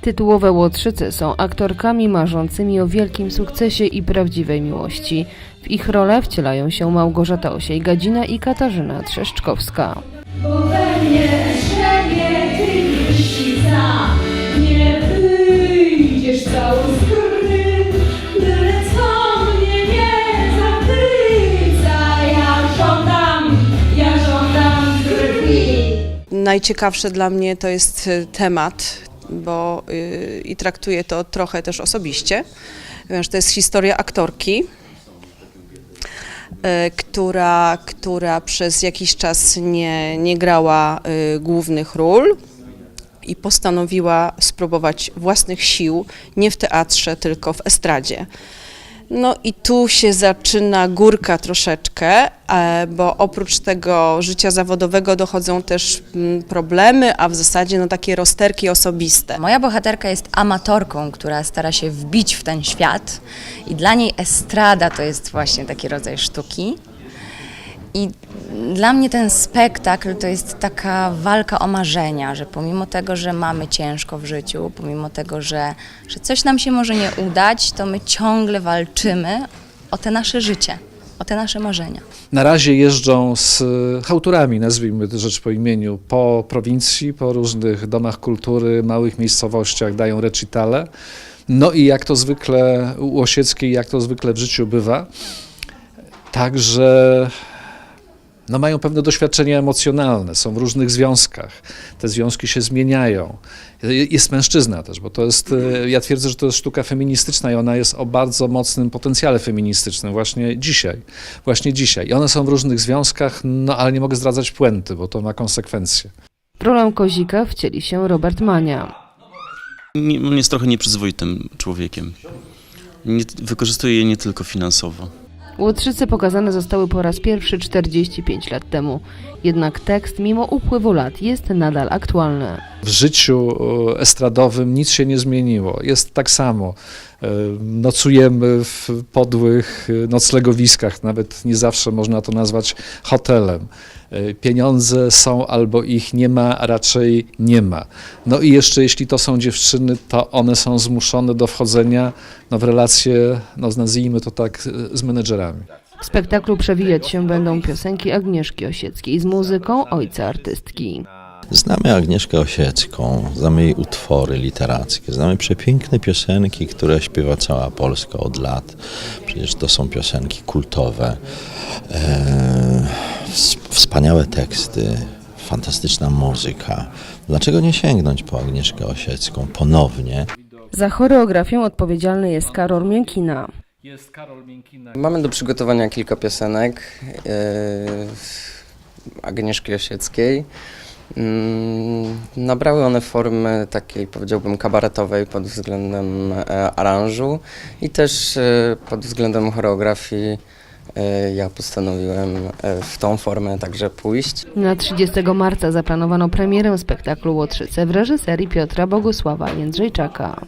Tytułowe Łotrzyce są aktorkami marzącymi o wielkim sukcesie i prawdziwej miłości. W ich rolę wcielają się Małgorzata Osiej-Gadzina i Katarzyna Trzeszczkowska. Najciekawsze dla mnie to jest y, temat, bo y, i traktuję to trochę też osobiście, ponieważ to jest historia aktorki, y, która, która przez jakiś czas nie, nie grała y, głównych ról i postanowiła spróbować własnych sił nie w teatrze, tylko w estradzie. No i tu się zaczyna górka troszeczkę, e, bo oprócz tego życia zawodowego dochodzą też mm, problemy, a w zasadzie no takie rozterki osobiste. Moja bohaterka jest amatorką, która stara się wbić w ten świat i dla niej estrada to jest właśnie taki rodzaj sztuki. I dla mnie ten spektakl to jest taka walka o marzenia, że pomimo tego, że mamy ciężko w życiu, pomimo tego, że, że coś nam się może nie udać, to my ciągle walczymy o te nasze życie, o te nasze marzenia. Na razie jeżdżą z chałturami, nazwijmy to rzecz po imieniu, po prowincji, po różnych domach kultury, małych miejscowościach, dają recitale. No i jak to zwykle u Osieckiej, jak to zwykle w życiu bywa, także no mają pewne doświadczenia emocjonalne, są w różnych związkach, te związki się zmieniają. Jest mężczyzna też, bo to jest, e, ja twierdzę, że to jest sztuka feministyczna i ona jest o bardzo mocnym potencjale feministycznym właśnie dzisiaj, właśnie dzisiaj. I one są w różnych związkach, no ale nie mogę zdradzać puenty, bo to ma konsekwencje. W rolę Kozika wcieli się Robert Mania. Nie, on jest trochę nieprzyzwoitym człowiekiem. Nie, wykorzystuje je nie tylko finansowo. Łotrzyce pokazane zostały po raz pierwszy 45 lat temu. Jednak tekst, mimo upływu lat, jest nadal aktualny. W życiu e, estradowym nic się nie zmieniło. Jest tak samo. E, Nocujemy w podłych e, noclegowiskach, nawet nie zawsze można to nazwać hotelem. Pieniądze są albo ich nie ma, a raczej nie ma. No i jeszcze jeśli to są dziewczyny, to one są zmuszone do wchodzenia no, w relacje, no, nazwijmy to tak, z menedżerami. W spektaklu przewijać się będą piosenki Agnieszki Osieckiej z muzyką ojca artystki. Znamy Agnieszkę Osiecką, znamy jej utwory literackie, znamy przepiękne piosenki, które śpiewa cała Polska od lat. Przecież to są piosenki kultowe, e, ws- wspaniałe teksty, fantastyczna muzyka. Dlaczego nie sięgnąć po Agnieszkę Osiecką ponownie? Za choreografię odpowiedzialny jest Karol Miękina. Mamy do przygotowania kilka piosenek e, Agnieszki Osieckiej. Mm, Nabrały one formy takiej, powiedziałbym, kabaretowej pod względem e, aranżu i też e, pod względem choreografii e, ja postanowiłem w tą formę także pójść. Na 30 marca zaplanowano premierę spektaklu Łotrzyce w reżyserii Piotra Bogusława Jędrzejczaka.